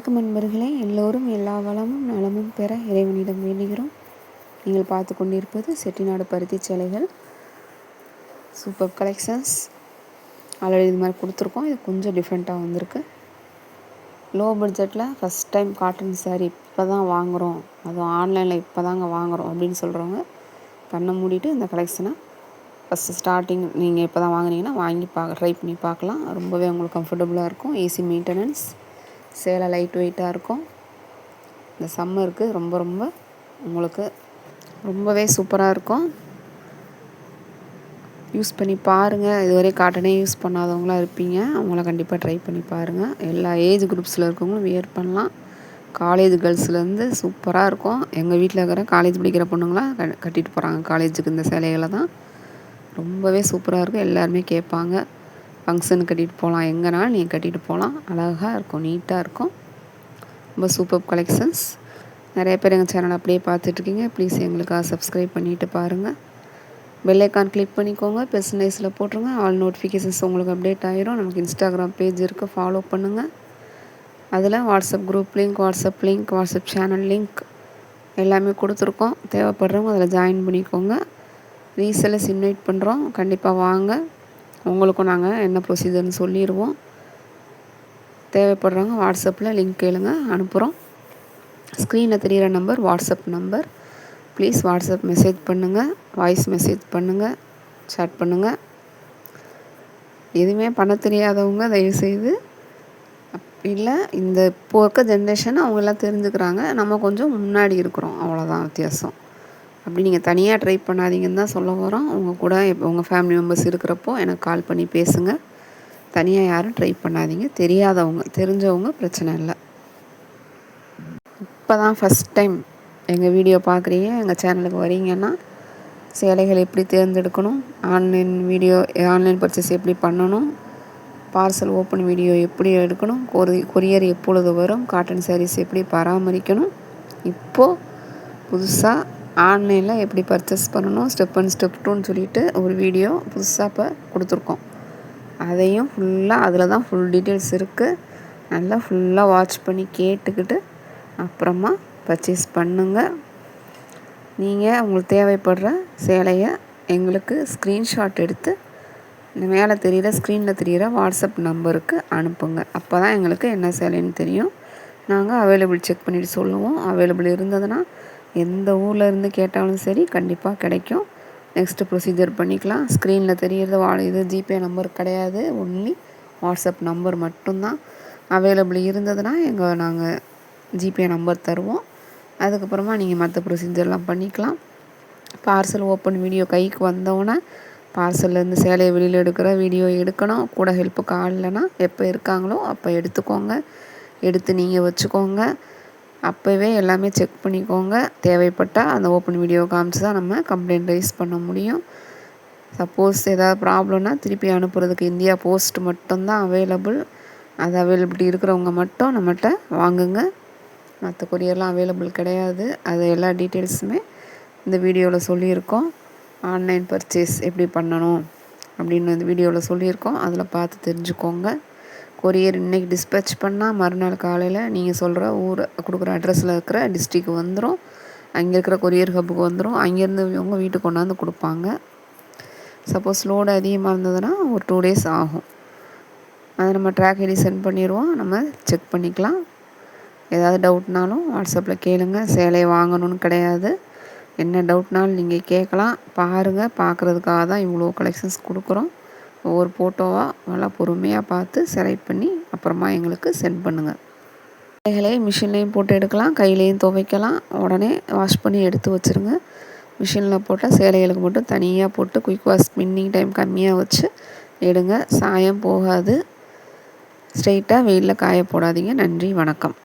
வணக்கம் நண்பர்களே. எல்லோரும் எல்லா வளமும் நலமும் பெற இறைவனிடம் வேண்டுகிறோம். நீங்கள் பார்த்து கொண்டிருப்பது செட்டிநாடு பருத்தி சேலைகள். சூப்பர் கலெக்ஷன்ஸ் ஆல்ரெடி இது மாதிரி கொடுத்துருக்கோம். இது கொஞ்சம் டிஃப்ரெண்ட்டாக வந்திருக்கு. லோ பட்ஜெட்டில் ஃபஸ்ட் டைம் காட்டன் சாரீ இப்போ தான் வாங்குகிறோம் அதுவும் ஆன்லைனில் இப்போ தாங்க வாங்குகிறோம் அப்படின்னு சொல்கிறவங்க கண்ணை மூடிட்டு இந்த கலெக்ஷனை ஃபஸ்ட்டு ஸ்டார்டிங் நீங்கள் இப்போ தான் வாங்கினீங்கன்னா வாங்கி பா ட்ரை பண்ணி பார்க்கலாம். ரொம்பவே உங்களுக்கு கம்ஃபர்டபுளாக இருக்கும். ஈஸி மெயின்டெனன்ஸ் சேலை லைட் வெயிட்டாக இருக்கும். இந்த சம்மருக்கு ரொம்ப ரொம்ப உங்களுக்கு ரொம்பவே சூப்பராக இருக்கும். யூஸ் பண்ணி பாருங்கள் இதுவரை காட்டனே யூஸ் பண்ணாதவங்களாம் இருப்பீங்க. அவங்கள கண்டிப்பாக ட்ரை பண்ணி பாருங்கள் எல்லா ஏஜ் குரூப்ஸில் இருக்கவங்களும் வியர் பண்ணலாம். காலேஜ் கேர்ள்ஸ்லேருந்து சூப்பராக இருக்கும். எங்கள் வீட்டில் இருக்கிற காலேஜ் படிக்கிற பொண்ணுங்களாம் க கட்டிட்டு போகிறாங்க காலேஜுக்கு இந்த சேலைகளை தான். ரொம்பவே சூப்பராக இருக்கும். எல்லாருமே கேட்பாங்க. ஃபங்க்ஷனுக்கு கட்டிகிட்டு போகலாம். எங்கேனாலும் நீங்கள் கட்டிகிட்டு போகலாம். அழகாக இருக்கும். நீட்டாக இருக்கும். ரொம்ப சூப்பர் கலெக்ஷன்ஸ் நிறைய பேர் எங்கள் சேனல் அப்படியே பார்த்துட்ருக்கீங்க. ப்ளீஸ் எங்களுக்காக சப்ஸ்கிரைப் பண்ணிவிட்டு பாருங்கள் பெல்லைக்கான் கிளிக் பண்ணிக்கோங்க. பெர்சனைஸில் போட்டுருங்க. ஆல் நோட்டிஃபிகேஷன்ஸ் உங்களுக்கு அப்டேட் ஆகிரும் நமக்கு இன்ஸ்டாகிராம் பேஜ் இருக்குது ஃபாலோ பண்ணுங்கள் அதில் WhatsApp group link WhatsApp link WhatsApp channel link எல்லாமே கொடுத்துருக்கோம். தேவைப்படுறவங்க அதில் ஜாயின் பண்ணிக்கோங்க. ரீசெல்லர்ஸ் இன்வைட் பண்ணுறோம் கண்டிப்பாக வாங்க. உங்களுக்கும் நாங்கள் என்ன ப்ரொசீஜர்னு சொல்லிடுவோம் தேவைப்படுறவங்க வாட்ஸ்அப்பில் லிங்க் கேளுங்க அனுப்புகிறோம் ஸ்க்ரீனில் தெரிகிற number WhatsApp number please WhatsApp message பண்ணுங்கள் வாய்ஸ் மெசேஜ் பண்ணுங்கள் சேட் பண்ணுங்கள் எதுவுமே பண்ண தெரியாதவங்க தயவுசெய்து இல்லை இந்த இப்போ இருக்க ஜென்ரேஷன் அவங்கெல்லாம் தெரிஞ்சுக்கிறாங்க. நம்ம கொஞ்சம் முன்னாடி இருக்கிறோம். அவ்வளோதான் வித்தியாசம். அப்படி நீங்கள் தனியாக ட்ரை பண்ணாதீங்கன்னு தான் சொல்ல வரோம் உங்கள் கூட இப்போ உங்கள் ஃபேமிலி மெம்பர்ஸ் இருக்கிறப்போ எனக்கு கால் பண்ணி பேசுங்க. தனியாக யாரும் ட்ரை பண்ணாதீங்க. தெரியாதவங்க தெரிஞ்சவங்க பிரச்சனை இல்லை. இப்போ தான் ஃபஸ்ட் டைம் எங்கள் வீடியோ பார்க்குறீங்க எங்கள் சேனலுக்கு வரீங்கன்னா சேலைகள் எப்படி தேர்ந்தெடுக்கணும் ஆன்லைன் வீடியோ ஆன்லைன் பர்ச்சேஸ் எப்படி பண்ணணும் பார்சல் ஓப்பன் வீடியோ எப்படி எடுக்கணும் கொரி கொரியர் எப்பொழுது வரும் காட்டன் சாரீஸ் எப்படி பராமரிக்கணும் இப்போது புதுசாக ஆன்லைனில் எப்படி பர்ச்சேஸ் பண்ணணும் ஸ்டெப் அண்ட் ஸ்டெப் டூன்னு சொல்லிட்டு ஒரு வீடியோ புதுசாக இப்போ கொடுத்துருக்கோம். அதையும் ஃபுல்லாக அதில் தான் ஃபுல் டீட்டெயில்ஸ் இருக்குது நல்லா ஃபுல்லாக வாட்ச் பண்ணி கேட்டுக்கிட்டு அப்புறமா பர்ச்சேஸ் பண்ணுங்கள் நீங்கள் உங்களுக்கு தேவைப்படுற சேலையை எங்களுக்கு ஸ்க்ரீன்ஷாட் எடுத்து இந்த மேலே தெரிகிற ஸ்க்ரீனில் தெரிகிற வாட்ஸ்அப் நம்பருக்கு அனுப்புங்க. அப்போ தான் எங்களுக்கு என்ன சேலைன்னு தெரியும். நாங்கள் அவைலபிள் செக் பண்ணிவிட்டு சொல்லுவோம். அவைலபிள் இருந்ததுன்னா எந்த ஊரில் இருந்து கேட்டாலும் சரி கண்டிப்பாக கிடைக்கும். நெக்ஸ்ட்டு ப்ரொசீஜர் பண்ணிக்கலாம். ஸ்க்ரீனில் தெரிகிறது வா இது ஜிபே நம்பர் கிடையாது. ஒன்லி வாட்ஸ்அப் நம்பர் மட்டும்தான் அவைலபிள் இருந்ததுன்னா எங்கள் நாங்கள் ஜிபே நம்பர் தருவோம். அதுக்கப்புறமா நீங்கள் மற்ற ப்ரொசீஜர்லாம் பண்ணிக்கலாம். பார்சல் ஓப்பன் வீடியோ கைக்கு வந்தோடனே பார்சல்லேருந்து சேலையை வெளியில் எடுக்கிற வீடியோ எடுக்கணும். கூட ஹெல்ப்புக்கு ஆள் இல்லைன்னா எப்போ இருக்காங்களோ அப்போ எடுத்துக்கோங்க. எடுத்து நீங்கள் வச்சுக்கோங்க. அப்போவே எல்லாமே செக் பண்ணிக்கோங்க. தேவைப்பட்டால் அந்த ஓப்பன் வீடியோ காமிச்சு தான் நம்ம கம்ப்ளைண்ட் ரைஸ் பண்ண முடியும். சப்போஸ் ஏதாவது ப்ராப்ளம்னா திருப்பி அனுப்புறதுக்கு இந்தியா போஸ்ட் மட்டும்தான் அவைலபிள் அது அவைலபிலிட்டி இருக்கிறவங்க மட்டும் நம்மகிட்ட வாங்குங்க. மற்ற கொரியர்லாம் அவைலபிள் கிடையாது. அது எல்லா டீட்டெயில்ஸுமே இந்த வீடியோவில் சொல்லியிருக்கோம். ஆன்லைன் பர்ச்சேஸ் எப்படி பண்ணணும் அப்படின்னு இந்த வீடியோவில் சொல்லியிருக்கோம். அதில் பார்த்து தெரிஞ்சுக்கோங்க. கொரியர் இன்றைக்கி டிஸ்பேச் பண்ணால் மறுநாள் காலையில் நீங்கள் சொல்கிற ஊரை கொடுக்குற அட்ரஸில் இருக்கிற டிஸ்ட்ரிக்கு வந்துடும் அங்கே இருக்கிற கொரியர் ஹப்புக்கு வந்துடும் அங்கேருந்து இவங்க வீட்டுக்கு கொண்டாந்து கொடுப்பாங்க. சப்போஸ் லோடு அதிகமாக இருந்ததுன்னா ஒரு டூ டேஸ் ஆகும். அதை நம்ம ட்ராக் ஐடி சென்ட் பண்ணிடுவோம். நம்ம செக் பண்ணிக்கலாம். ஏதாவது டவுட்னாலும் வாட்ஸ்அப்பில் கேளுங்க. சேலையை வாங்கணும்னு கிடையாது. என்ன டவுட்னாலும் நீங்கள் கேட்கலாம். பாருங்கள் பார்க்குறதுக்காக தான் இவ்வளோ கலெக்ஷன்ஸ் கொடுக்குறோம். ஒவ்வொரு ஃபோட்டோவாக நல்லா பொறுமையாக பார்த்து செலக்ட் பண்ணி அப்புறமா எங்களுக்கு சென்ட் பண்ணுங்கள் கைகளை மிஷின்லேயும் போட்டு எடுக்கலாம் கையிலையும் துவைக்கலாம். உடனே வாஷ் பண்ணி எடுத்து வச்சுருங்க. மிஷினில் போட்டால் சேலைகளுக்கு மட்டும் தனியாக போட்டு குயிக் வாஷ் ஸ்பின்னிங் டைம் கம்மியாக வச்சு எடுங்க. சாயம் போகாது. ஸ்ட்ரெயிட்டாக வெயிலில் காய போடாதீங்க. நன்றி வணக்கம்.